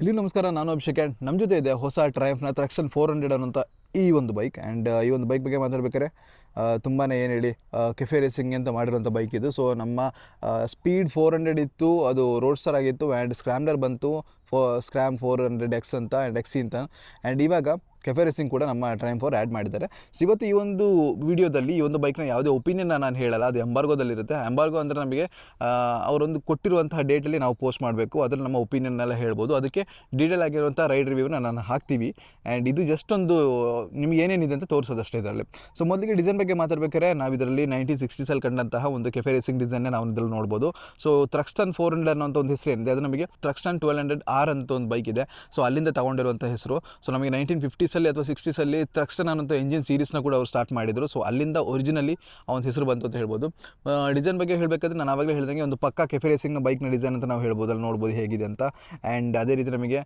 ಇಲ್ಲಿ ನಮಸ್ಕಾರ ನಾನು ಅಭಿಷೇಕ್ ಆ್ಯಂಡ್ ನಮ್ಮ ಜೊತೆ ಇದೆ ಹೊಸ ಟ್ರಯಂಫ್ನ ತ್ರಕ್ಷನ್ ಫೋರ್ ಹಂಡ್ರೆಡ್ ಅನ್ನೋಂಥ ಈ ಒಂದು ಬೈಕ್ ಆ್ಯಂಡ್ ಈ ಒಂದು ಬೈಕ್ ಬಗ್ಗೆ ಮಾತಾಡ್ಬೇಕಾದ್ರೆ ತುಂಬಾ ಏನು ಹೇಳಿ ಕೆಫೆ ರೇಸಿಂಗ್ ಅಂತ ಮಾಡಿರೋಂಥ ಬೈಕ್ ಇದು. ಸೊ ನಮ್ಮ ಸ್ಪೀಡ್ ಫೋರ್ ಹಂಡ್ರೆಡ್ ಇತ್ತು, ಅದು ರೋಡ್ ಸ್ಟಾರ್ ಆಗಿತ್ತು ಆ್ಯಂಡ್ ಸ್ಕ್ರಾಮ್ಲರ್ ಬಂತು four scram four hundred X ಅಂತ ಆ್ಯಂಡ್ ಎಕ್ಸಿ ಅಂತ. ಆ್ಯಂಡ್ ಇವಾಗ ಕೆಫೆ ರೇಸಿಂಗ್ ಕೂಡ ನಮ್ಮ ಟ್ರೈಮ್ ಫೋರ್ ಆ್ಯಡ್ ಮಾಡಿದ್ದಾರೆ. ಸೊ ಇವತ್ತು ಈ ಒಂದು ವಿಡಿಯೋದಲ್ಲಿ ಈ ಒಂದು ಬೈಕ್ನ ಯಾವುದೇ ಒಪಿನಿಯನ್ನ ನಾನು ಹೇಳಲ್ಲ, ಅದು ಎಂಬಾರ್ಗೋದಲ್ಲಿರುತ್ತೆ ಎಂಬಾರ್ಗೋ ಅಂದರೆ ನಮಗೆ ಅವರೊಂದು ಕೊಟ್ಟಿರುವಂತಹ ಡೇಟಲ್ಲಿ ನಾವು ಪೋಸ್ಟ್ ಮಾಡಬೇಕು, ಅದರಲ್ಲಿ ನಮ್ಮ ಒಪಿನಿಯನ್ನೆಲ್ಲ ಹೇಳ್ಬೋದು. ಅದಕ್ಕೆ ಡೀಟೇಲ್ ಆಗಿರುವಂಥ ರೈಡ್ ರಿವ್ಯೂನ ನಾನು ಹಾಕ್ತೀವಿ. ಆ್ಯಂಡ್ ಇದು ಜಸ್ಟ್ ಒಂದು ನಿಮ್ಗೆ ಏನೇನಿದೆ ಅಂತ ತೋರಿಸೋದಷ್ಟೇ ಇದರಲ್ಲಿ. ಸೊ ಮೊದಲಿಗೆ ಡಿಸೈನ್ ಬಗ್ಗೆ ಮಾತಾಡ್ಬೇಕಾದ್ರೆ ನಾವು ಇದರಲ್ಲಿ ನೈನ್ಟೀನ್ ಸಿಕ್ಸ್ಟೀಸಲ್ಲಿ ಕಂಡಂತಹ ಒಂದು ಕೆಫೆ ರೇಸಿಂಗ್ ಡಿಸೈನ್ನ ನಾವು ಇದರಲ್ಲಿ ನೋಡ್ಬೋದು. ಸೊ ತ್ರಕ್ಸ್ಟನ್ ಫೋರ್ ಹಂಡ್ರೆಡ್ ಅನ್ನೋ ಒಂದು ಹೆಸರು ಏನಿದೆ, ಅದು ನಮಗೆ ತ್ರಕ್ಸ್ಟನ್ ಟ್ವೆಲ್ ಹಂಡ್ರೆಡ್ ಆರ್ ಅಂತ ಒಂದು ಬೈಕ್ ಇದೆ. ಸೊ ಅಲ್ಲಿಂದ ತಗೊಂಡಿರುವಂಥ ಹೆಸರು. ಸೊ ನಮಗೆ ನೈನ್ಟೀನ್ ಫಿಫ್ಟೀಸಲ್ಲಿ ಅಥವಾ ಸಿಕ್ಸ್ಟೀಸಲ್ಲಿ ತ್ರಕ್ಸ್ಟನ್ ಅನ್ನೋಂಥ ಇಂಜಿನ್ ಸೀರೀಸ್ನ ಕೂಡ ಅವರು ಸ್ಟಾರ್ಟ್ ಮಾಡಿದರು. ಸೊ ಅಲ್ಲಿಂದ ಒರಿಜಿನಲಿ ಆ ಒಂದು ಹೆಸರು ಬಂತು ಅಂತ ಹೇಳ್ಬೋದು. ಡಿಸೈನ್ ಬಗ್ಗೆ ಹೇಳಬೇಕಾದ್ರೆ ನಾನು ಆವಾಗಲೇ ಹೇಳಿದಂಗೆ ಒಂದು ಪಕ್ಕ ಕೆಫೆ ರೇಸಿಂಗ್ನ ಬೈಕ್ನ ಡಿಸೈನ್ ಅಂತ ನಾವು ಹೇಳ್ಬೋದು. ಅಲ್ಲಿ ನೋಡ್ಬೋದು ಹೇಗಿದೆ ಅಂತ. ಆ್ಯಂಡ್ ಅದೇ ರೀತಿ ನಮಗೆ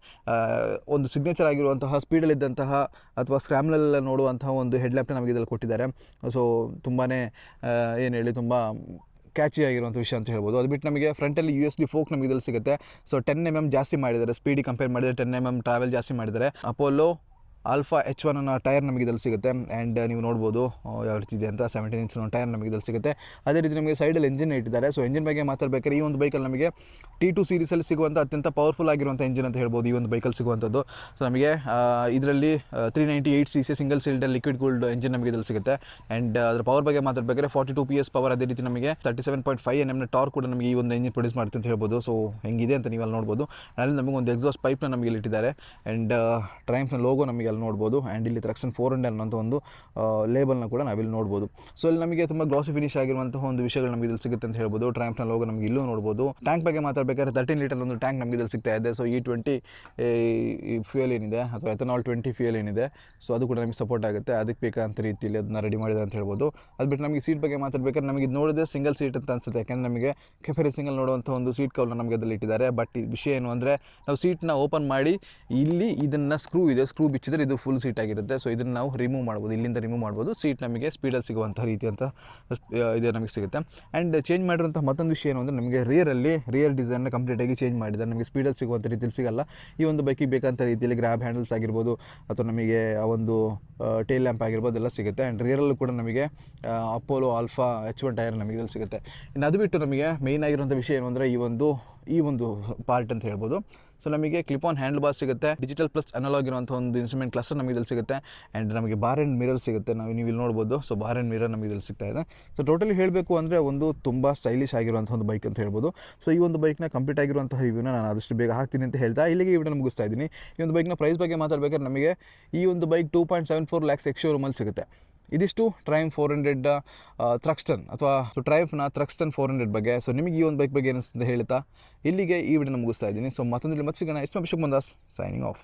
ಒಂದು ಸಿಗ್ನೇಚರ್ ಆಗಿರುವಂತಹ ಸ್ಪೀಡಲ್ಲಿದ್ದಂತಹ ಅಥವಾ ಸ್ಕ್ರಾಮ್ಲೆಲ್ಲ ನೋಡುವಂತಹ ಒಂದು ಹೆಡ್ಲ್ಯಾಂಪ್ನ ನಮಗೆ ಇದರಲ್ಲಿ ಕೊಟ್ಟಿದ್ದಾರೆ. ಸೊ ತುಂಬಾ ಏನು ಹೇಳಿ, ತುಂಬ ಕ್ಯಾಚಿ ಆಗಿರುವಂಥ ವಿಷಯ ಅಂತ ಹೇಳ್ಬೋದು. ಅದು ಬಿಟ್ಟು ನಮಗೆ ಫ್ರಂಟಲ್ಲಿ ಯು ಎಸ್ ಡಿ ಫೋಕ್ ನಮಗೆ ಇದರಲ್ಲಿ ಸಿಗುತ್ತೆ. ಸೊ ಟೆನ್ ಎಂ ಎಂ ಜಾಸ್ತಿ ಮಾಡಿದ್ದಾರೆ. ಸ್ಪೀಡಿ ಕಂಪೇರ್ ಮಾಡಿದರೆ ಟೆನ್ ಎಂ ಎಂ ಟ್ರಾವೆಲ್ ಜಾಸ್ತಿ ಮಾಡಿದ್ದಾರೆ. ಅಪೋಲೋ ಆಲ್ಫಾ ಎಚ್ ಒನ್ ಅನ್ನೋ ಟೈರ್ ನಮಗೆ ಇದಲ್ಲಿ ಸಿಗುತ್ತೆ. ಆ್ಯಂಡ್ ನೀವು ನೋಡ್ಬೋದು ಯಾವ ರೀತಿ ಇದೆ ಅಂತ ಸೆವೆಂಟೀನ್ ಇಂಚ್ ಟೈರ್ ನಮಗೆ ಇದಲ್ಲಿ ಸಿಗುತ್ತೆ. ಅದೇ ರೀತಿ ನಮಗೆ ಸೈಡಲ್ಲಿ ಎಂಜಿನ್ ಇಟ್ಟಿದ್ದಾರೆ. ಸೊ ಎಂಜಿನ್ ಬಗ್ಗೆ ಮಾತಾಡಬೇಕಾದ್ರೆ ಈ ಒಂದು ಬೈಕಲ್ಲಿ ನಮಗೆ ಟಿ ಟು ಸೀರೀಸಲ್ಲಿ ಸಿಗುವಂಥ ಅತ್ಯಂತ ಪವರ್ಫುಲ್ ಆಗಿರುವಂಥ ಎಂಜಿನ್ ಅಂತ ಹೇಳ್ಬೋದು ಈ ಒಂದು ಬೈಕಲ್ಲಿ ಸಿಗುವಂಥದ್ದು. ಸೊ ನಮಗೆ ಇದರಲ್ಲಿ three ninety eight C C single cylinder liquid cooled engine ನಮಗೆ ಇದಲ್ಲಿ ಸಿಗುತ್ತೆ. ಆ್ಯಂಡ್ ಅದರ ಪವರ್ ಬಗ್ಗೆ ಮಾತಾಡಬೇಕಾದ್ರೆ forty two P S power ಅದೇ ರೀತಿ ನಮಗೆ thirty seven point five N ಎಮ್ನ torque ಕೂಡ ನಮಗೆ ಈ ಒಂದು ಎಂಜಿನ್ ಪ್ರೊಡ್ಯೂಸ್ ಮಾಡುತ್ತೆ ಅಂತ ಹೇಳ್ಬೋದು. ಸೊ ಹೆಂಗಿದೆ ಅಂತ ನೀವು ಅಲ್ಲಿ ನೋಡ್ಬೋದು ಅಲ್ಲಿ ನಮಗೆ ಒಂದು ಎಕ್ಸಾಸ್ಟ್ ಪೈಪ್ನ ನಮಗೆ ಇಲ್ಲಿ ಇಟ್ಟಿದ್ದಾರೆ ಆ್ಯಂಡ್ ಟ್ರೈಮ್ಸ್ನ ಲೋಗೋ ನಮಗೆ ಅಲ್ಲಿ ನೋಡ್ಬೋದು. ಆ್ಯಂಡ್ ಇಲ್ಲಿ ತ್ರಕ್ಷನ್ ಫೋರ್ ಹಂಡ್ರೆಡ್ ಅನ್ನೋಂಥ ಒಂದು ಲೇಬಲ್ನ ಕೂಡ ನಾವಿಲ್ಲಿ ನೋಡ್ಬೋದು. ಸೊ ಇಲ್ಲಿ ನಮಗೆ ತುಂಬ ಗ್ಲಾಸಿ ಫಿನಿಶ್ ಆಗಿರುವಂತಹ ಒಂದು ವಿಷಯಗಳು ನಮಗೆ ಇಲ್ಲಿ ಸಿಗುತ್ತೆ ಅಂತ ಹೇಳ್ಬೋದು. ಟ್ರ್ಯಾಂಪ್ನ ಲೋಗೋ ನಮಗೆ ಇಲ್ಲೂ ನೋಡ್ಬೋದು. ಟ್ಯಾಂಕ್ ಬಗ್ಗೆ ಮಾತಾಡಬೇಕಾದ್ರೆ ತರ್ಟೀನ್ ಲೀಟರ್ ಒಂದು ಟ್ಯಾಂಕ್ ನಮಗೆ ಇಲ್ಲಿ ಸಿಗ್ತಾ ಇದೆ. ಸೊ ಈ ಟ್ವೆಂಟಿ ಫ್ಯೂಯಲ್ ಏನಿದೆ ಅಥವಾ ಎಥನಾಲ್ ಟ್ವೆಂಟಿ ಫ್ಯೂಯಲ್ ಏನಿದೆ. ಸೊ ಅದು ಕೂಡ ನಮಗೆ ಸಪೋರ್ಟ್ ಆಗುತ್ತೆ. ಅದಕ್ಕೆ ಬೇಕಾದಂಥ ರೀತಿಯಲ್ಲಿ ಅದನ್ನ ರೆಡಿ ಮಾಡಿದೆ ಅಂತ ಹೇಳ್ಬೋದು. ಅದು ಬಿಟ್ಟು ನಮಗೆ ಸೀಟ್ ಬಗ್ಗೆ ಮಾತಾಡಬೇಕಾದ್ರೆ ನಮಗೆ ಇದು ನೋಡಿದ್ರೆ ಸಿಂಗಲ್ ಸೀಟ್ ಅಂತ ಅನ್ಸುತ್ತೆ. ಯಾಕೆಂದರೆ ನಮಗೆ ಕೆಫೆರಿ ಸಿಂಗಲ್ ನೋಡುವಂಥ ಒಂದು ಸೀಟ್ ಕೌಲ್ ನಮಗೆ ಅದರಲ್ಲಿ ಇಟ್ಟಿದ್ದಾರೆ. ಬಟ್ ಈ ವಿಷಯ ಏನು ಅಂದರೆ ನಾವು ಸೀಟ್ನ ಓಪನ್ ಮಾಡಿ ಇಲ್ಲಿ ಇದನ್ನು ಸ್ಕ್ರೂ ಇದೆ. ಸ್ಕ್ರೂ ಬಿಚ್ಚಿದ್ರೆ ಇದು ಫುಲ್ ಸೀಟ್ ಆಗಿರುತ್ತೆ. ಸೊ ಇದನ್ನು ನಾವು ರಿಮೂವ್ ಮಾಡ್ಬೋದು. ಇಲ್ಲಿಂದ ರಿಮೂವ್ ಮಾಡ್ಬೋದು. ಸೀಟ್ ನಮಗೆ ಸ್ಪೀಡಲ್ಲಿ ಸಿಗುವಂಥ ಅಂತ ಇದು ನಮಗೆ ಸಿಗುತ್ತೆ. ಆ್ಯಂಡ್ ಚೇಂಜ್ ಮಾಡಿರೋಂಥ ಮತ್ತೊಂದು ವಿಷಯ ಏನು ಅಂದರೆ ನಮಗೆ ರಿಯರಲ್ಲಿ ರಿಯರ್ ಡಿಸೈನ್ನ ಕಂಪ್ಲೀಟಾಗಿ ಚೇಂಜ್ ಮಾಡಿದ್ದಾರೆ. ನಮಗೆ ಸ್ಪೀಡಲ್ಲಿ ಸಿಗುವಂಥ ರೀತಿಯಲ್ಲಿ ಸಿಗಲ್ಲ. ಈ ಒಂದು ಬೈಕಿಗೆ ಬೇಕಂತ ರೀತಿಯಲ್ಲಿ ಗ್ರ್ಯಾಬ್ ಹ್ಯಾಂಡಲ್ಸ್ ಆಗಿರ್ಬೋದು, ಅಥವಾ ನಮಗೆ ಆ ಒಂದು ಟೇಲ್ ಲ್ಯಾಂಪ್ ಆಗಿರ್ಬೋದು ಎಲ್ಲ ಸಿಗುತ್ತೆ. ಆ್ಯಂಡ್ ರಿಯರಲ್ಲೂ ಕೂಡ ನಮಗೆ Apollo Alpha H one tyre ನಮಗೆ ಇದ್ರಲ್ಲಿ ಸಿಗುತ್ತೆ. ಇನ್ನು ಅದು ಬಿಟ್ಟು ನಮಗೆ ಮೇಯ್ನ್ ಆಗಿರುವಂಥ ವಿಷಯ ಏನು ಅಂದರೆ ಈ ಒಂದು ಈ ಒಂದು ಪಾರ್ಟ್ ಅಂತ ಹೇಳ್ಬೋದು. ಸೊ ನಮಗೆ ಕ್ಲಿಪ್ ಆನ್ ಹ್ಯಾಂಡ್ ಬಾರ್ ಸಿಗುತ್ತೆ. ಡಿಜಿಟಲ್ ಪ್ಲಸ್ ಅನಲಾಗ್ ಇರುವಂಥ ಒಂದು ಇನ್ಸ್ಟ್ರೂಮೆಂಟ್ ಕ್ಲಸ್ಟರ್ ನಮಗೆ ಇಲ್ಲಿ ಸಿಗುತ್ತೆ. ಆ್ಯಂಡ್ ನಮಗೆ ಬಾರ್ ಆ್ಯಂಡ್ ಮಿರರ್ ಸಿಗುತ್ತೆ. ನಾವು ನೀವು ಇಲ್ಲಿ ನೋಡ್ಬೋದು. ಸೊ ಬಾರ್ ಆ್ಯಂಡ್ ಮಿರರ್ ನಮಗೆ ಇದಲ್ಲಿ ಸಿಗ್ತಾ ಇದೆ. ಸೊ ಟೋಟಲಿ ಹೇಳಬೇಕು ಅಂದರೆ ಒಂದು ತುಂಬ ಸ್ಟೈಲಿಶ್ ಆಗಿರುವಂಥ ಒಂದು ಬೈಕ್ ಅಂತ ಹೇಳ್ಬೋದು. ಸೊ ಈ ಒಂದು ಬೈಕ್ನ ಕಂಪ್ಲೀಟ್ ಆಗಿರುವಂಥ ರಿವ್ಯೂನ ನಾನು ಆದಷ್ಟು ಬೇಗ ಹಾಕ್ತೀನಿ ಅಂತ ಹೇಳ್ತಾ ಇಲ್ಲಿಗೆ ವಿಡಿಯೋ ಮುಗಿಸ್ತಾ ಇದ್ದೀನಿ. ಈ ಒಂದು ಬೈಕ್ನ ಪ್ರೈಸ್ ಬಗ್ಗೆ ಮಾತಾಡಬೇಕಾದ್ರೆ ನಮಗೆ ಈ ಒಂದು bike two point seven four lakhs ex ಶೋರೂಮಲ್ಲಿ ಸಿಗುತ್ತೆ. ಇದಿಷ್ಟು ಟ್ರೈಮ್ ಫೋರ್ ಹಂಡ್ರೆಡ್ ಥ್ರಕ್ಸ್ಟನ್ ಅಥವಾ ಟ್ರೈಫ್ನ ಥ್ರಕ್ಸ್ಟನ್ ಫೋರ್ ಹಂಡ್ರೆಡ್ ಬಗ್ಗೆ. ಸೊ ನಿಮಗೆ ಈ ಒಂದು ಬೈಕ್ ಬಗ್ಗೆ ಏನಿಸ್ತಂತ ಹೇಳ್ತಾ ಇಲ್ಲಿಗೆ ಈ ವಿಡಿಯೋ ಮುಗಿಸ್ತಾ ಇದ್ದೀನಿ. ಸೊ ಮತ್ತೊಂದು ಮತ್ತೆ ಸಿಗೋಣ. ಎಷ್ಟು ಅಭಿಷೇಕ್ ಮಂದಾಸ್ ಸೈನಿಂಗ್ ಆಫ್